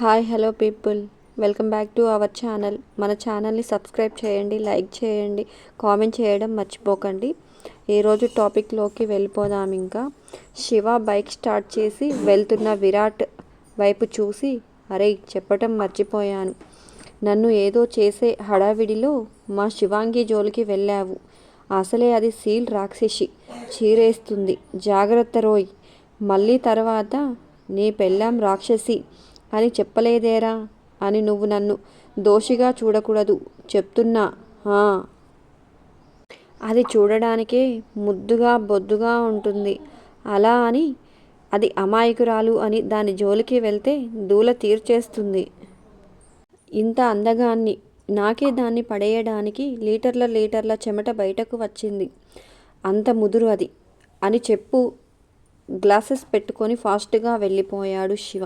Hi hello people. Welcome back to our channel. మన ఛానల్ని subscribe చేయండి లైక్ చేయండి కామెంట్ చేయడం మర్చిపోకండి. ఈరోజు టాపిక్లోకి వెళ్ళిపోదాం ఇంకా. శివ బైక్ స్టార్ట్ చేసి వెళ్తున్న విరాట్ వైపు చూసి అరే చెప్పటం మర్చిపోయాను. నన్ను ఏదో చేసే హడావిడిలో మా శివాంగి జోలికి వెళ్ళావు. అసలే అది సీల్ రాక్షసి. చీరేస్తుంది. జాగ్రత్త రోయ్. మళ్ళీ తర్వాత నీ పెళ్ళాం రాక్షసి. అని చెప్పలేదేరా అని నువ్వు నన్ను దోషిగా చూడకూడదు చెప్తున్నా. అది చూడడానికే ముద్దుగా బొద్దుగా ఉంటుంది. అలా అని అది అమాయకురాలు అని దాని జోలికి వెళ్తే దూల తీర్చేస్తుంది. ఇంత అందగాన్ని నాకే దాన్ని పడేయడానికి లీటర్ల లీటర్ల చెమట బయటకు వచ్చింది. అంత ముదురు అది అని చెప్పు. గ్లాసెస్ పెట్టుకొని ఫాస్ట్గా వెళ్ళిపోయాడు శివ.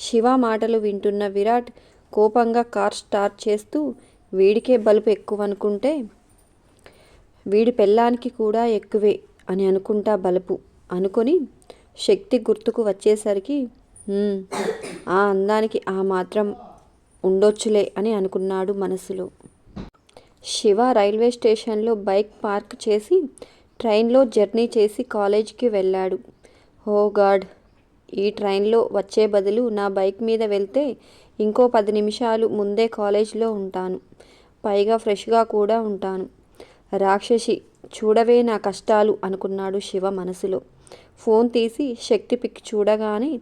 శివ మాటలు వింటున్న విరాట్ కోపంగా కార్ స్టార్ట్ చేస్తూ వీడికే బలుపు ఎక్కువ అనుకుంటే వీడి పెళ్ళానికి కూడా ఎక్కువే అని అనుకుంటా బలుపు అనుకొని శక్తి గుర్తుకు వచ్చేసరికి ఆ అందానికి ఆ మాత్రం ఉండొచ్చులే అని అనుకున్నాడు మనసులో. శివ రైల్వే స్టేషన్లో బైక్ పార్క్ చేసి ట్రైన్లో జర్నీ చేసి కాలేజీకి వెళ్ళాడు. హో గాడ్ ఈ ట్రైన్లో వచ్చే బదులు నా బైక్ మీద వెళ్తే ఇంకో పది నిమిషాలు ముందే కాలేజీలో ఉంటాను. పైగా ఫ్రెష్గా కూడా ఉంటాను. రాక్షసి చూడవే నా కష్టాలు అనుకున్నాడు శివ మనసులో. ఫోన్ తీసి శక్తి పిక్ చూడగానే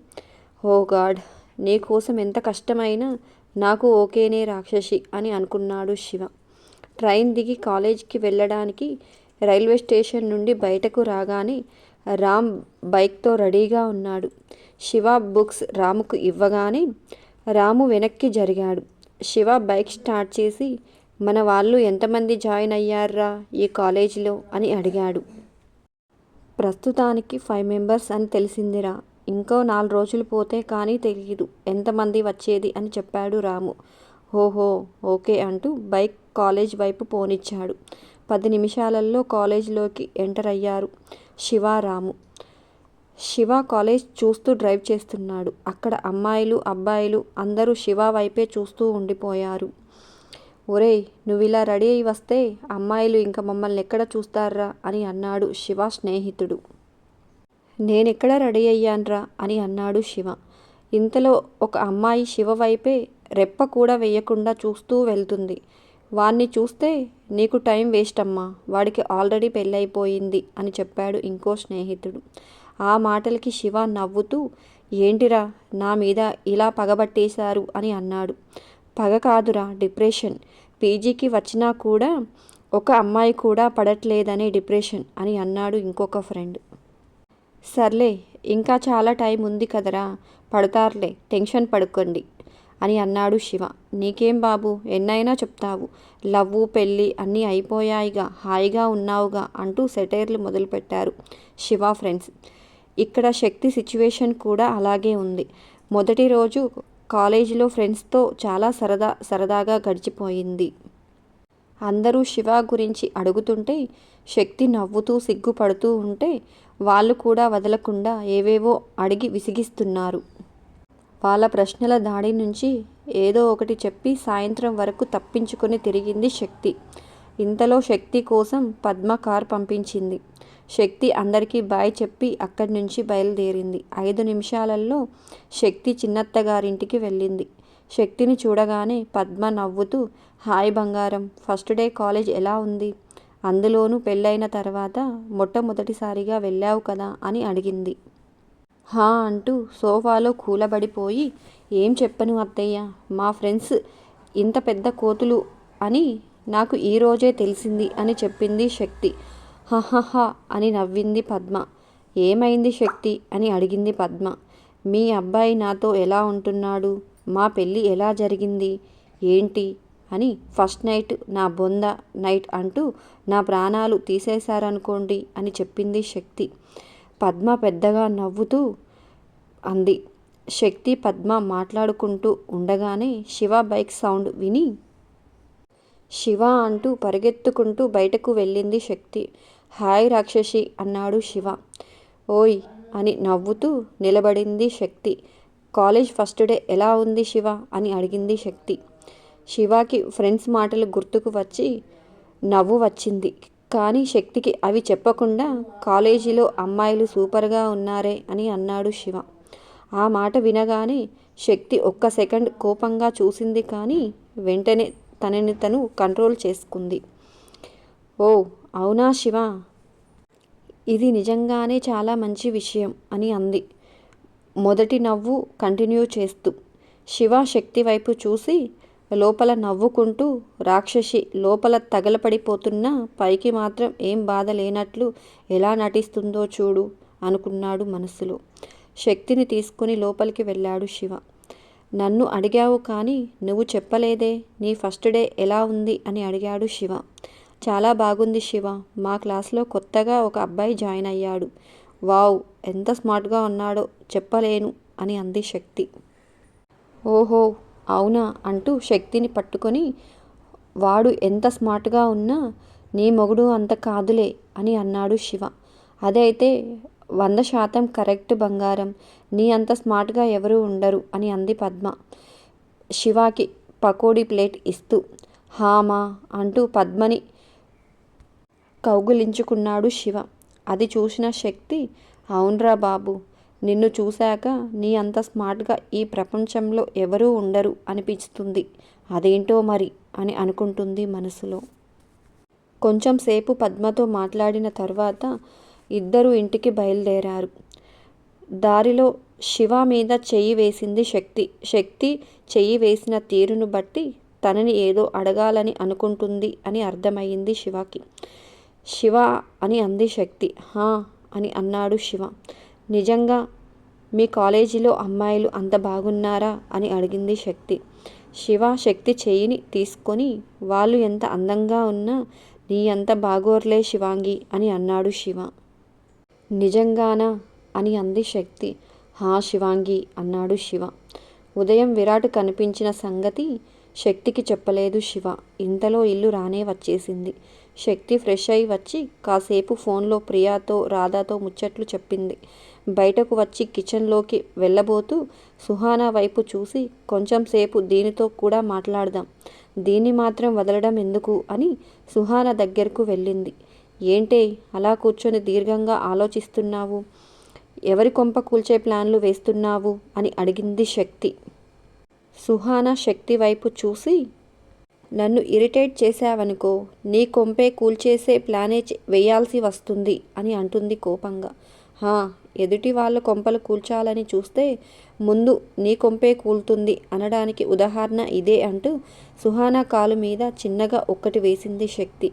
ఓ గాడ్ నీ కోసం ఎంత కష్టమైనా నాకు ఓకేనే రాక్షసి అని అనుకున్నాడు శివ. ట్రైన్ దిగి కాలేజీకి వెళ్ళడానికి రైల్వే స్టేషన్ నుండి బయటకు రాగానే రామ్ బైక్తో రెడీగా ఉన్నాడు. శివ బుక్స్ రాముకు ఇవ్వగానే రాము వెనక్కి జరిగాడు. శివ బైక్ స్టార్ట్ చేసి మన వాళ్ళు ఎంతమంది జాయిన్ అయ్యారా ఈ కాలేజీలో? అని అడిగాడు. ప్రస్తుతానికి ఫైవ్ మెంబర్స్ అని తెలిసిందిరా. ఇంకో నాలుగు రోజులు పోతే కానీ తెలియదు ఎంతమంది వచ్చేది? అని చెప్పాడు రాము. ఓహో ఓకే అంటూ బైక్ కాలేజ్ వైపు పోనిచ్చాడు. పది నిమిషాలలో కాలేజీలోకి ఎంటర్ అయ్యారు. శివారాము. శివ కాలేజ్ చూస్తూ డ్రైవ్ చేస్తున్నాడు. అక్కడ అమ్మాయిలు అబ్బాయిలు అందరూ శివ వైపే చూస్తూ ఉండిపోయారు. ఒరేయ్ నువ్వు ఇలా రెడీ అయి వస్తే అమ్మాయిలు ఇంకా మమ్మల్ని ఎక్కడ చూస్తారా అని అన్నాడు శివ స్నేహితుడు. నేనెక్కడ రెడీ అయ్యాన్రా అని అన్నాడు శివ. ఇంతలో ఒక అమ్మాయి శివ వైపే రెప్ప కూడా వేయకుండా చూస్తూ వెళ్తుంది. వాణ్ణి చూస్తే నీకు టైం వేస్ట్ అమ్మా వాడికి ఆల్రెడీ పెళ్ళైపోయింది అని చెప్పాడు ఇంకో స్నేహితుడు. ఆ మాటలకి శివ నవ్వుతూ ఏంటిరా నా మీద ఇలా పగబట్టేశారు అని అన్నాడు. పగ కాదురా డిప్రెషన్. పీజీకి వచ్చినా కూడా ఒక అమ్మాయి కూడా పడట్లేదనే డిప్రెషన్ అని అన్నాడు ఇంకొక ఫ్రెండ్. సర్లే ఇంకా చాలా టైం ఉంది కదరా పడతారులే టెన్షన్ పడుకోండి. అని అన్నాడు శివ. నీకేం బాబు? ఎన్నైనా చెప్తావు. లవ్వు పెళ్ళి అన్నీ అయిపోయాయిగా. హాయిగా ఉన్నావుగా అంటూ సెటైర్లు మొదలుపెట్టారు శివ ఫ్రెండ్స్. ఇక్కడ శక్తి సిచ్యువేషన్ కూడా అలాగే ఉంది. మొదటి రోజు కాలేజీలో ఫ్రెండ్స్తో చాలా సరదా సరదాగా గడిచిపోయింది. అందరూ శివ గురించి అడుగుతుంటే శక్తి నవ్వుతూ సిగ్గుపడుతూ ఉంటే వాళ్ళు కూడా వదలకుండా ఏవేవో అడిగి విసిగిస్తున్నారు. వాళ్ళ ప్రశ్నల దాడి నుంచి ఏదో ఒకటి చెప్పి సాయంత్రం వరకు తప్పించుకొని తిరిగింది శక్తి. ఇంతలో శక్తి కోసం పద్మ కార్ పంపించింది. శక్తి అందరికీ బాయ్ చెప్పి అక్కడి నుంచి బయలుదేరింది. ఐదు నిమిషాలలో శక్తి చిన్నత్తగారింటికి వెళ్ళింది. శక్తిని చూడగానే పద్మ నవ్వుతూ హాయ్ బంగారం ఫస్ట్ డే కాలేజ్ ఎలా ఉంది? అందులోనూ పెళ్ళైన తర్వాత మొట్టమొదటిసారిగా వెళ్ళావు కదా? అని అడిగింది. హా అంటూ సోఫాలో కూలబడిపోయి ఏం చెప్పను అత్తయ్య? మా ఫ్రెండ్స్ ఇంత పెద్ద కోతులు అని నాకు ఈరోజే తెలిసింది అని చెప్పింది శక్తి. హహహ అని నవ్వింది పద్మ. ఏమైంది శక్తి? అని అడిగింది పద్మ. మీ అబ్బాయి నాతో ఎలా ఉంటున్నాడు? మా పెళ్ళి ఎలా జరిగింది? ఏంటి? అని ఫస్ట్ నైట్ నా బొంద నైట్ అంటూ నా ప్రాణాలు తీసేశారనుకోండి అని చెప్పింది శక్తి. పద్మ పెద్దగా నవ్వుతూ అంది. శక్తి పద్మ మాట్లాడుకుంటూ ఉండగానే శివ బైక్ సౌండ్ విని శివ అంటూ పరిగెత్తుకుంటూ బయటకు వెళ్ళింది శక్తి. హాయ్ రాక్షసి అన్నాడు శివ. ఓయ్ అని నవ్వుతూ నిలబడింది శక్తి. కాలేజ్ ఫస్ట్ డే ఎలా ఉంది శివ? అని అడిగింది శక్తి. శివకి ఫ్రెండ్స్ మాటలు గుర్తుకు వచ్చి నవ్వు వచ్చింది. కానీ శక్తికి అవి చెప్పకుండా కాలేజీలో అమ్మాయిలు సూపర్గా ఉన్నారే అని అన్నాడు శివ. ఆ మాట వినగానే శక్తి ఒక్క సెకండ్ కోపంగా చూసింది కానీ వెంటనే తనని తను కంట్రోల్ చేసుకుంది. ఓ అవునా శివ? ఇది నిజంగానే చాలా మంచి విషయం అని అంది. మొదటి నవ్వు కంటిన్యూ చేస్తూ శివ శక్తి వైపు చూసి లోపల నవ్వుకుంటూ రాక్షసి లోపల తగలపడిపోతున్నా పైకి మాత్రం ఏం బాధ లేనట్లు ఎలా నటిస్తుందో చూడు అనుకున్నాడు మనసులో శక్తిని తీసుకుని లోపలికి వెళ్ళాడు శివ. నన్ను అడిగావు కానీ నువ్వు చెప్పలేదే నీ ఫస్ట్ డే ఎలా ఉంది అని అడిగాడు శివ. చాలా బాగుంది శివ మా క్లాస్లో కొత్తగా ఒక అబ్బాయి జాయిన్ అయ్యాడు. వావ్ ఎంత స్మార్ట్గా ఉన్నాడో చెప్పలేను అని అంది శక్తి. ఓహో అవునా అంటూ శక్తిని పట్టుకొని వాడు ఎంత స్మార్ట్గా ఉన్నా నీ మొగుడు అంత కాదులే అని అన్నాడు శివ. అదైతే వంద శాతం కరెక్ట్ బంగారం. నీ అంత స్మార్ట్గా ఎవరు ఉండరు అని అంది పద్మ. శివాకి పకోడీ ప్లేట్ ఇస్తూ హామా అంటూ పద్మని కౌగులించుకున్నాడు శివ. అది చూసిన శక్తి అవునరా బాబు నిన్ను చూశాక నీ అంత స్మార్ట్గా ఈ ప్రపంచంలో ఎవరూ ఉండరు అనిపిస్తుంది. అదేంటో మరి? అని అనుకుంటుంది మనసులో. కొంచెం సేపు పద్మతో మాట్లాడిన తర్వాత ఇద్దరు ఇంటికి బయలుదేరారు. దారిలో శివ మీద చెయ్యి వేసింది శక్తి. శక్తి చెయ్యి వేసిన తీరును బట్టి తనని ఏదో అడగాలని అనుకుంటుంది అని అర్థమయ్యింది శివకి. శివ అని అంది శక్తి. హా అని అన్నాడు శివ. నిజంగా మీ కాలేజీలో అమ్మాయిలు అంత బాగున్నారా అని అడిగింది శక్తి. శివ శక్తి చెయ్యిని తీసుకొని వాళ్ళు ఎంత అందంగా ఉన్నా నీ అంత బాగోర్లే శివాంగి అని అన్నాడు శివ. నిజంగానా? అని అంది శక్తి. హా శివాంగి అన్నాడు శివ. ఉదయం విరాట్ కనిపించిన సంగతి శక్తికి చెప్పలేదు శివ. ఇంతలో ఇల్లు రానే వచ్చేసింది. శక్తి ఫ్రెష్ అయి వచ్చి కాసేపు ఫోన్లో ప్రియాతో రాధాతో ముచ్చట్లు చెప్పింది. బయటకు వచ్చి కిచెన్లోకి వెళ్ళబోతూ సుహానా వైపు చూసి కొంచెం సేపు దీనితో కూడా మాట్లాడదాం. దీన్ని మాత్రం వదలడం ఎందుకు అని సుహానా దగ్గరకు వెళ్ళింది. ఏంటే అలా కూర్చొని దీర్ఘంగా ఆలోచిస్తున్నావు? ఎవరి కొంప కూల్చే ప్లాన్లు వేస్తున్నావు? అని అడిగింది శక్తి. సుహానా శక్తి వైపు చూసి నన్ను ఇరిటేట్ చేశావనుకో నీ కొంపే కూల్చేసే ప్లానే వేయాల్సి వస్తుంది అని అంటుంది కోపంగా. హా ఎదుటి వాళ్ళ కొంపలు కూల్చాలని చూస్తే ముందు నీ కొంపే కూలుతుంది అనడానికి ఉదాహరణ ఇదే అంటూ సుహానా కాలు మీద చిన్నగా ఒక్కటి వేసింది శక్తి.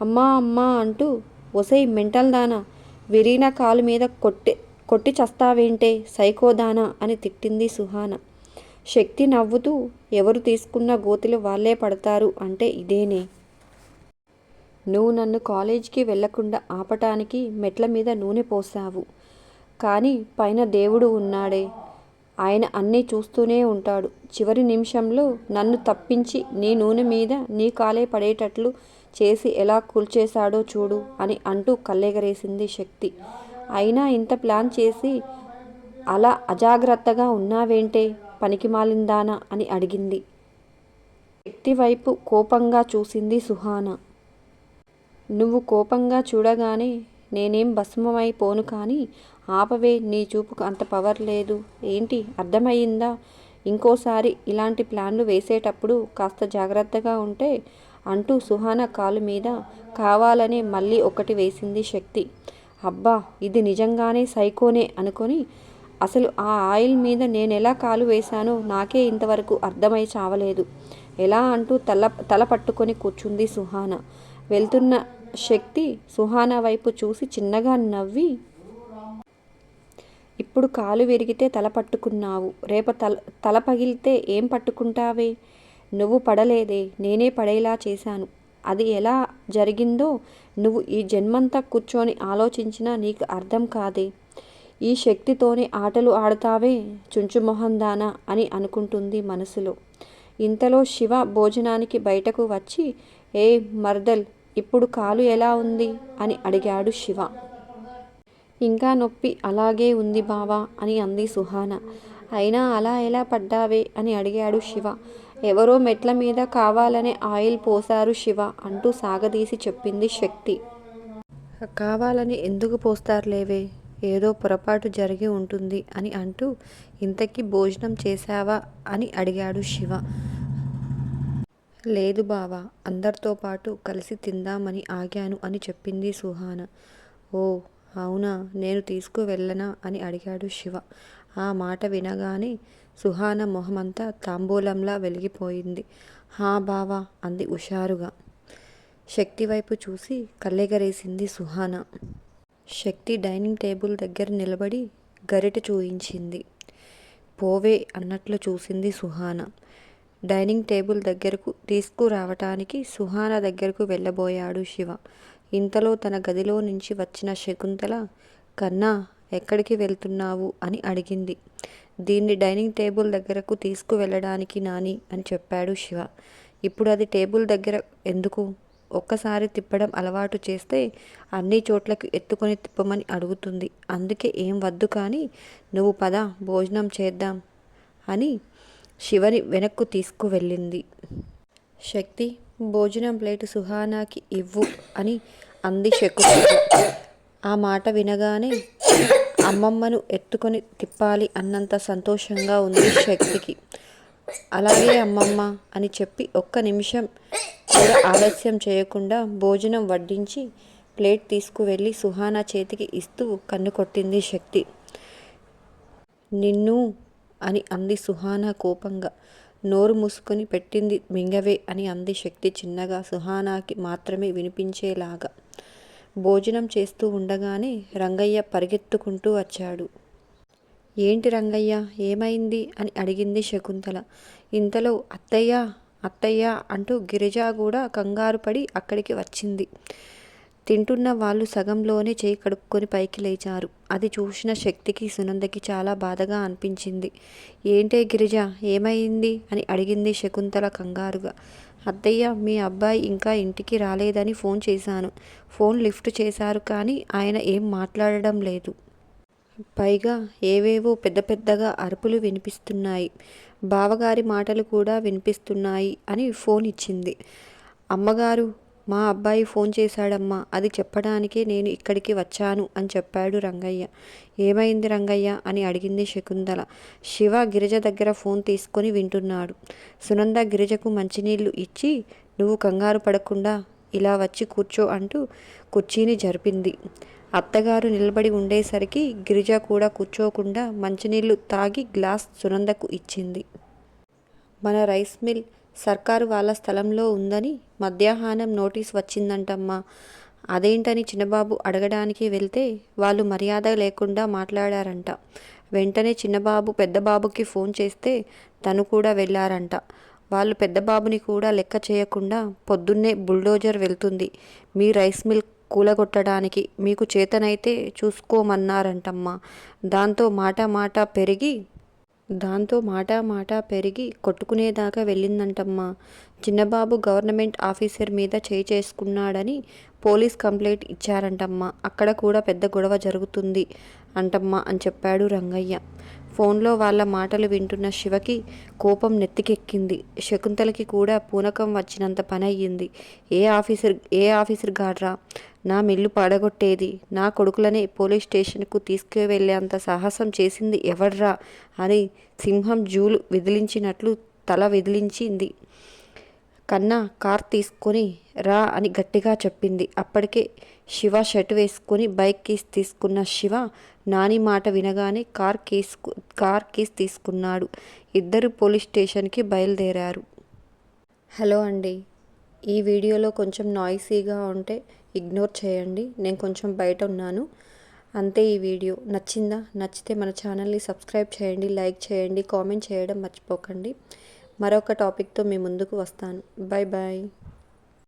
అమ్మా అమ్మా అంటూ ఒసై మెంటల్ దానా విరీనా కాలు మీద కొట్టి కొట్టి చస్తావేంటే సైకోదానా అని తిట్టింది సుహానా. శక్తి నవ్వుతూ ఎవరు తీసుకున్న గోతిలో వాళ్ళే పడతారు అంటే ఇదేనే. నువ్వు నన్ను కాలేజీకి వెళ్ళకుండా ఆపటానికి మెట్ల మీద నూనె పోసావు. కానీ పైన దేవుడు ఉన్నాడే. ఆయన అన్నీ చూస్తూనే ఉంటాడు. చివరి నిమిషంలో నన్ను తప్పించి నీ నూనె మీద నీ కాలే పడేటట్లు చేసి ఎలా కూల్చేశాడో చూడు అని అంటూ కల్లెగరేసింది శక్తి. అయినా ఇంత ప్లాన్ చేసి అలా అజాగ్రత్తగా ఉన్నావేంటే? పనికిమాలిందానా అని అడిగింది. శక్తి వైపు కోపంగా చూసింది సుహాన. నువ్వు కోపంగా చూడగానే నేనేం భస్మమైపోను కానీ ఆపవే నీ చూపుకు అంత పవర్ లేదు. ఏంటి? అర్థమయ్యిందా? ఇంకోసారి ఇలాంటి ప్లాన్లు వేసేటప్పుడు కాస్త జాగ్రత్తగా ఉంటే అంటూ సుహాన కాలు మీద కావాలనే మళ్ళీ ఒకటి వేసింది శక్తి. అబ్బా ఇది నిజంగానే సైకోనే అనుకొని అసలు ఆ ఆయిల్ మీద నేను ఎలా కాలు వేశానో నాకే ఇంతవరకు అర్థమై చావలేదు. ఎలా అంటూ తల తల పట్టుకొని కూర్చుంది సుహాన. వెళ్తున్న శక్తి సుహాన వైపు చూసి చిన్నగా నవ్వి ఇప్పుడు కాలు విరిగితే తల పట్టుకున్నావు. రేప తల తల పగిలితే ఏం పట్టుకుంటావే? నువ్వు పడలేదే నేనే పడేలా చేశాను. అది ఎలా జరిగిందో నువ్వు ఈ జన్మంతా కూర్చొని ఆలోచించినా నీకు అర్థం కాదే. ఈ శక్తితోనే ఆటలు ఆడతావే చుంచుమొహందానా అని అనుకుంటుంది మనసులో. ఇంతలో శివ భోజనానికి బయటకు వచ్చి ఏ మర్దల్ ఇప్పుడు కాలు ఎలా ఉంది? అని అడిగాడు శివ. ఇంకా నొప్పి అలాగే ఉంది బావా అని అంది సుహాన. అయినా అలా ఎలా పడ్డావే అని అడిగాడు శివ. ఎవరో మెట్ల మీద కావాలనే ఆయిల్ పోశారు శివ అంటూ సాగదీసి చెప్పింది శక్తి. కావాలని ఎందుకు పోస్తారులేవే? ఏదో పొరపాటు జరిగి ఉంటుంది అని అంటూ ఇంతకీ భోజనం చేశావా అని అడిగాడు శివ. లేదు బావా అందరితో పాటు కలిసి తిందామని ఆగాను అని చెప్పింది సుహాన. ఓ అవునా? నేను తీసుకువెళ్ళనా? అని అడిగాడు శివ. ఆ మాట వినగానే సుహాన మొహమంతా తాంబూలంలా వెలిగిపోయింది. హా బావా! అంది హుషారుగా శక్తి వైపు చూసి కళ్ళెగరేసింది సుహాన. శక్తి డైనింగ్ టేబుల్ దగ్గర నిలబడి గరిట చూయించింది. పోవే అన్నట్లు చూసింది సుహాన. డైనింగ్ టేబుల్ దగ్గరకు తీసుకురావటానికి సుహాన దగ్గరకు వెళ్ళబోయాడు శివ. ఇంతలో తన గదిలో నుంచి వచ్చిన శకుంతల కన్నా ఎక్కడికి వెళ్తున్నావు? అని అడిగింది. దీన్ని డైనింగ్ టేబుల్ దగ్గరకు తీసుకువెళ్ళడానికి నాని అని చెప్పాడు శివ. ఇప్పుడు అది టేబుల్ దగ్గర ఎందుకు? ఒక్కసారి తిప్పడం అలవాటు చేస్తే అన్ని చోట్లకి ఎత్తుకొని తిప్పమని అడుగుతుంది. అందుకే ఏం వద్దు కానీ నువ్వు పద భోజనం చేద్దాం అని శివని వెనక్కు తీసుకువెళ్ళింది. శక్తి భోజనం ప్లేటు సుహానాకి ఇవ్వు అని అంది శకుని ఆ మాట వినగానే అమ్మమ్మను ఎత్తుకొని తిప్పాలి అన్నంత సంతోషంగా ఉంది శక్తికి. అలాగే అమ్మమ్మ అని చెప్పి ఒక్క నిమిషం కూడా ఆలస్యం చేయకుండా భోజనం వడ్డించి ప్లేట్ తీసుకువెళ్ళి సుహానా చేతికి ఇస్తూ కన్ను కొట్టింది శక్తి. నిన్ను అని అంది సుహానా కోపంగా. నోరు మూసుకొని పెట్టింది మింగవే అని అంది శక్తి చిన్నగా. సుహానాకి మాత్రమే వినిపించేలాగా. భోజనం చేస్తూ ఉండగానే రంగయ్య పరిగెత్తుకుంటూ వచ్చాడు. ఏంటి రంగయ్య ఏమైంది? అని అడిగింది శకుంతల. ఇంతలో అత్తయ్య అత్తయ్య అంటూ గిరిజ కూడా కంగారు పడి అక్కడికి వచ్చింది. తింటున్న వాళ్ళు సగంలోనే చేయి కడుక్కొని పైకి లేచారు. అది చూసిన శక్తికి సునందకి చాలా బాధగా అనిపించింది. ఏంటే గిరిజ ఏమైంది? అని అడిగింది శకుంతల కంగారుగా. అత్తయ్య మీ అబ్బాయి ఇంకా ఇంటికి రాలేదని ఫోన్ చేశాను. ఫోన్ లిఫ్ట్ చేశారు కానీ ఆయన ఏం మాట్లాడడం లేదు. పైగా ఏవేవో పెద్ద పెద్దగా అరుపులు వినిపిస్తున్నాయి. బావగారి మాటలు కూడా వినిపిస్తున్నాయి అని ఫోన్ ఇచ్చింది. అమ్మగారు మా అబ్బాయి ఫోన్ చేశాడమ్మా అది చెప్పడానికే నేను ఇక్కడికి వచ్చాను అని చెప్పాడు రంగయ్య. ఏమైంది రంగయ్య? అని అడిగింది శకుంతల. శివ గిరిజ దగ్గర ఫోన్ తీసుకొని వింటున్నాడు. సునంద గిరిజకు మంచినీళ్ళు ఇచ్చి నువ్వు కంగారు పడకుండా ఇలా వచ్చి కూర్చో అంటూ కుర్చీని జరిపింది. అత్తగారు నిలబడి ఉండేసరికి గిరిజ కూడా కూర్చోకుండా మంచినీళ్ళు తాగి గ్లాస్ సునందకు ఇచ్చింది. మన రైస్ మిల్ సర్కారు వాళ్ళ స్థలంలో ఉందని మధ్యాహ్నం నోటీస్ వచ్చిందంటమ్మా. అదేంటని చిన్నబాబు అడగడానికి వెళ్తే వాళ్ళు మర్యాద లేకుండా మాట్లాడారంట. వెంటనే చిన్నబాబు పెద్దబాబుకి ఫోన్ చేస్తే తను కూడా వెళ్ళారంట వాళ్ళు పెద్దబాబుని కూడా లెక్క చేయకుండా పొద్దున్నే బుల్డోజర్ వెళ్తుంది. మీ రైస్ మిల్ కూలగొట్టడానికి మీకు చేతనైతే చూసుకోమన్నారంటమ్మా. దాంతో మాట మాట పెరిగి దాంతో మాటా మాటా పెరిగి కొట్టుకునేదాకా వెళ్ళిందంటమ్మా. చిన్నబాబు గవర్నమెంట్ ఆఫీసర్ మీద చేయి చేసుకున్నాడని పోలీస్ కంప్లైంట్ ఇచ్చారంటమ్మా. అక్కడ కూడా పెద్ద గొడవ జరుగుతుంది అంటమ్మా అని చెప్పాడు రంగయ్య. ఫోన్లో వాళ్ళ మాటలు వింటున్న శివకి కోపం నెత్తికెక్కింది. శకుంతలకి కూడా పూనకం వచ్చినంత పని అయ్యింది ఏ ఆఫీసర్ ఏ ఆఫీసర్ గాడ్రా? నా మిల్లు పడగొట్టేది. నా కొడుకులనే పోలీస్ స్టేషన్కు తీసుకువెళ్ళేంత సాహసం చేసింది ఎవడ్రా అని సింహం జూలు విదిలించినట్లు తల విదిలించింది. కన్నా కార్ తీసుకొని రా అని గట్టిగా చెప్పింది. అప్పటికే శివ షర్ట్ వేసుకొని బైక్ కీస్ తీసుకున్న శివ నాని మాట వినగానే కార్ కీస్ కార్ కీస్ తీసుకున్నాడు. ఇద్దరు పోలీస్ స్టేషన్కి బయలుదేరారు. హలో అండి. ఈ వీడియోలో కొంచెం నాయిసీగా ఉంటే ఇగ్నోర్ చేయండి. నేను కొంచెం బయట ఉన్నాను. అంతే ఈ వీడియో. నచ్చిందా? నచ్చితే మన ఛానల్ని సబ్స్క్రైబ్ చేయండి లైక్ చేయండి కామెంట్ చేయడం మర్చిపోకండి. మరొక టాపిక్తో మీ ముందుకు వస్తాను. Bye bye